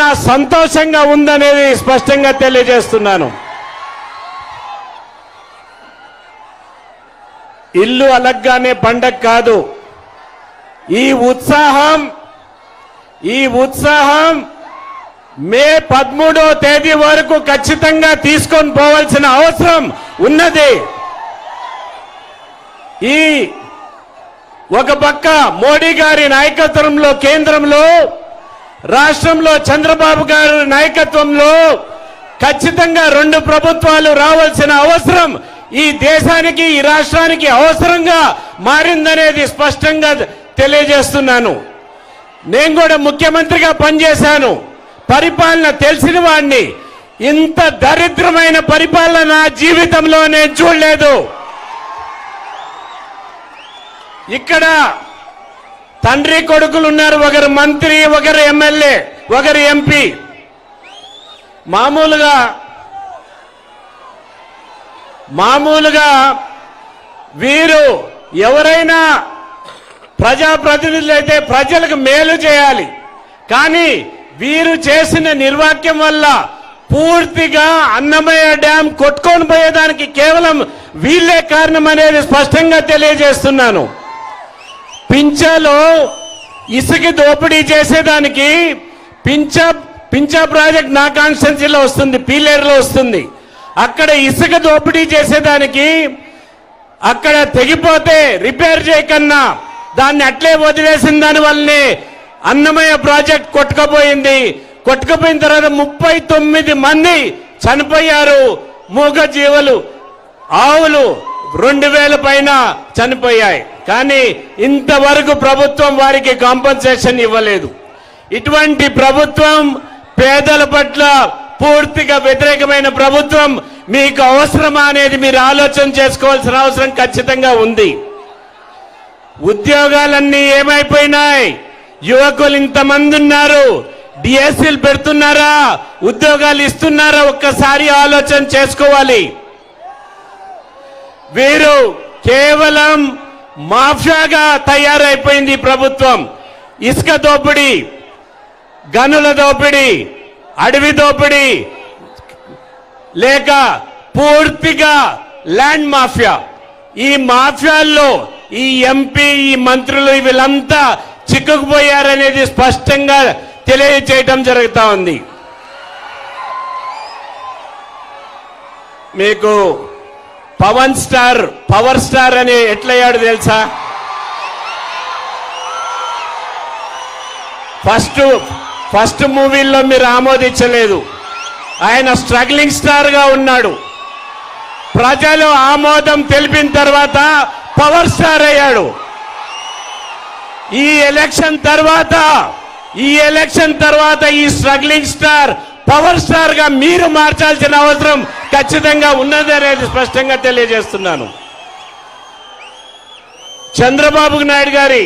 చాలా సంతోషంగా ఉందనేది స్పష్టంగా తెలియజేస్తున్నాను. ఇల్లు అలగ్గానే పండగ కాదు. ఈ ఉత్సాహం ఈ ఉత్సాహం మే పదమూడో తేదీ వరకు ఖచ్చితంగా తీసుకొని పోవాల్సిన అవసరం ఉన్నది. ఈ ఒక పక్క మోడీ గారి నాయకత్వంలో కేంద్రంలో రాష్ట్రంలో చంద్రబాబు గారి నాయకత్వంలో ఖచ్చితంగా రెండు ప్రభుత్వాలు రావాల్సిన అవసరం ఈ దేశానికి ఈ రాష్ట్రానికి అవసరంగా మారిందనేది స్పష్టంగా తెలియజేస్తున్నాను. నేను కూడా ముఖ్యమంత్రిగా పనిచేశాను. పరిపాలన తెలిసిన వాడిని ఇంత దరిద్రమైన పరిపాలన నా జీవితంలో నేను చూడలేదు. ఇక్కడ తండ్రి కొడుకులు ఉన్నారు ఒకరు మంత్రి ఒకరు ఎమ్మెల్యే ఒకరు ఎంపీ. మామూలుగా మామూలుగా వీరు ఎవరైనా ప్రజాప్రతినిధులు అయితే ప్రజలకు మేలు చేయాలి. కానీ వీరు చేసిన నిర్వాక్యం వల్ల పూర్తిగా అన్నమయ్య డ్యాం కొట్టుకొని పోయేదానికి కేవలం వీళ్ళే కారణం అనేది స్పష్టంగా తెలియజేస్తున్నాను. పింఛలో ఇసుక దోపిడీ చేసేదానికి పింఛ పింఛ ప్రాజెక్ట్ నా కాన్స్టెన్సీలో వస్తుంది పీలేరులో వస్తుంది. అక్కడ ఇసుక దోపిడీ చేసేదానికి అక్కడ తెగిపోతే రిపేర్ చేయకన్నా దాన్ని అట్లే వదిలేసిన దాని వల్లనే అన్నమయ్య ప్రాజెక్ట్ కొట్టుకపోయింది. కొట్టుకుపోయిన తర్వాత ముప్పై తొమ్మిది మంది చనిపోయారు. మూగ జీవులు ఆవులు రెండు వేల పైన చనిపోయాయి. కానీ ఇంతవరకు ప్రభుత్వం వారికి కాంపన్సేషన్ ఇవ్వలేదు. ఇటువంటి ప్రభుత్వం పేదల పట్ల పూర్తిగా వ్యతిరేకమైన ప్రభుత్వం మీకు అవసరమా అనేది మీరు ఆలోచన చేసుకోవాల్సిన అవసరం ఖచ్చితంగా ఉంది. ఉద్యోగాలన్నీ ఏమైపోయినాయి? యువకులు ఇంతమంది ఉన్నారు. డిఎస్సీలు పెడుతున్నారా? ఉద్యోగాలు ఇస్తున్నారా? ఒక్కసారి ఆలోచన చేసుకోవాలి. వీరు కేవలం మాఫియాగా తయారైపోయింది ప్రభుత్వం. ఇసుక దోపిడీ గనుల దోపిడీ అడవి దోపిడీ లేక పూర్తిగా ల్యాండ్ మాఫియా. ఈ మాఫియాల్లో ఈ ఎంపీ ఈ మంత్రులు వీళ్ళంతా చిక్కుకుపోయారనేది స్పష్టంగా తెలియజేయటం జరుగుతూ ఉంది. మీకు పవన్ స్టార్ పవర్ స్టార్ అని ఎట్లయ్యాడు తెలుసా? ఫస్ట్ ఫస్ట్ మూవీల్లో మీరు ఆమోదించలేదు. ఆయన స్ట్రగ్లింగ్ స్టార్గా ఉన్నాడు. ప్రజలు ఆమోదం తెలిపిన తర్వాత పవర్ స్టార్ అయ్యాడు. ఈ ఎలక్షన్ తర్వాత ఈ ఎలక్షన్ తర్వాత ఈ స్ట్రగ్లింగ్ స్టార్ పవర్ స్టార్గా మీరు మార్చాల్సిన అవసరం ఖచ్చితంగా ఉన్నది అనేది స్పష్టంగా తెలియజేస్తున్నాను. చంద్రబాబు నాయుడు గారి